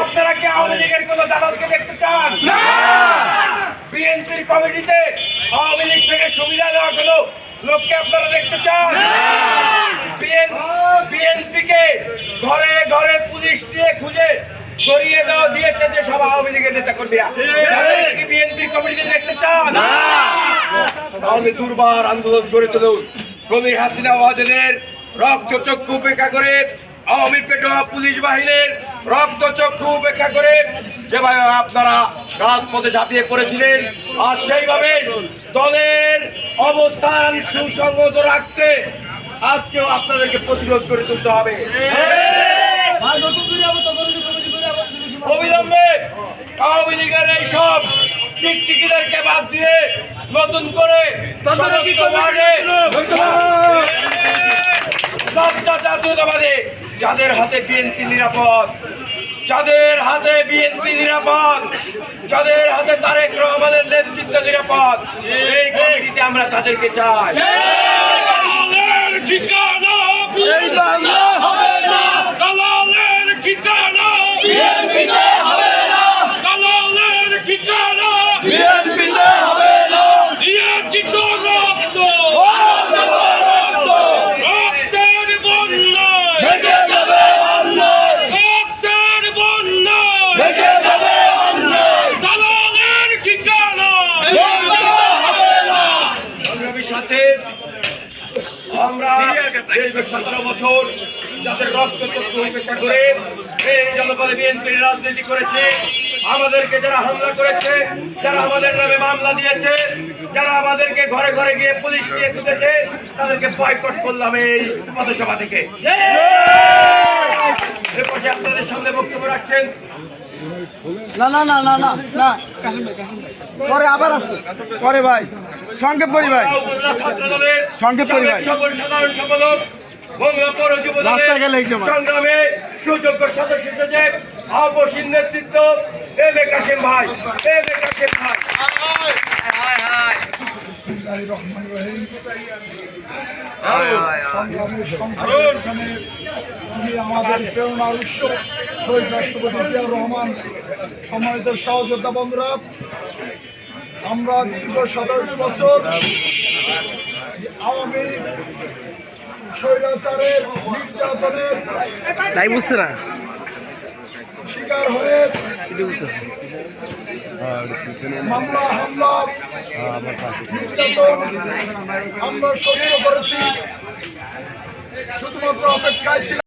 আপনারা কি আওয়ামী লীগের কোন দালালকে দেখতে চান? বিএনপির কমিটিতে আওয়ামী লীগ থেকে সুবিধা দেওয়া কোনো লোককে আপনারা দেখতে চান? বিএনপি কে ঘরে ঘরে পুলিশ দিয়ে খুঁজে সরিয়ে দেওয়া দিয়েছে যে সব আওয়ামী লীগের নেতা কর্মীরা কি বিএনপির কমিটিতে দেখতে চান? তাহলে দুর্বার আন্দোলন গড়ে তুলুন। কবি হাসিনা ওয়াজেদের রক্ত চক্ষু উপেক্ষা করে আওয়ামী পেটোয়া পুলিশ বাহিনীর রক্ত চক্ষু উপেক্ষা করে যেভাবে আপনারা রাজপথে ঝাঁপিয়ে পড়েছিলেন আর সেইভাবে দলের অবস্থান সুসংগত রাখতে আজকেও আপনাদেরকে প্রতিরোধ করে তুলতে হবে। অবিলম্বে আওয়ামী লীগের এই সব টিকটিকিদেরকে বাদ দিয়ে নতুন করে জাতীয়তাবাদী যাদের হাতে বিএনপি নিরাপদ, যাদের হাতে বিএনপি নিরাপদ, যাদের হাতে তারেক রহমানের নেতৃত্ব নিরাপদ, এই কমিটিতে আমরা তাদেরকে চাই। আমরা দীর্ঘ সতেরো বছর যাদের রক্ত চক্ষু উপেক্ষা করে এই জনপদে বিএনপির রাজনীতি করেছে, আমাদেরকে যারা হামলা করেছে, যারা আমাদের নামে মামলা দিয়েছে, যারা আমাদেরকে ঘরে ঘরে গিয়ে পুলিশ দিয়ে তুলেছে তাদেরকে বয়কট করলাম এই পদসভা থেকে। এরপর আপনাদের সামনে বক্তব্য রাখছেন। না না না না না পরে আবার আছে পরে ভাই। সংক্ষেপ করি ভাই দলের সংক্ষেপ করি ভাই। সাধারণ সম্পাদক সময়। সংগ্রামে সুযোগ্য সদস্য সচিব আপসীন নেতৃত্ব এম এ কাসিম ভাই এম এ কাসিম ভাই আমাদের প্রেরণার উৎস শহীদ রাষ্ট্রপতি রহমান সম্মানিত সহযোদ্ধা বন্ধুরা আমরা দীর্ঘ সতেরোটি বছর আওয়ামী স্বৈরাচারের নির্যাতনের তাই বুঝছে না? শিকার হয়ে মামলা হামলা নির্যাতন আমরা সহ্য করেছি। শুধুমাত্র অপেক্ষায় ছিলাম।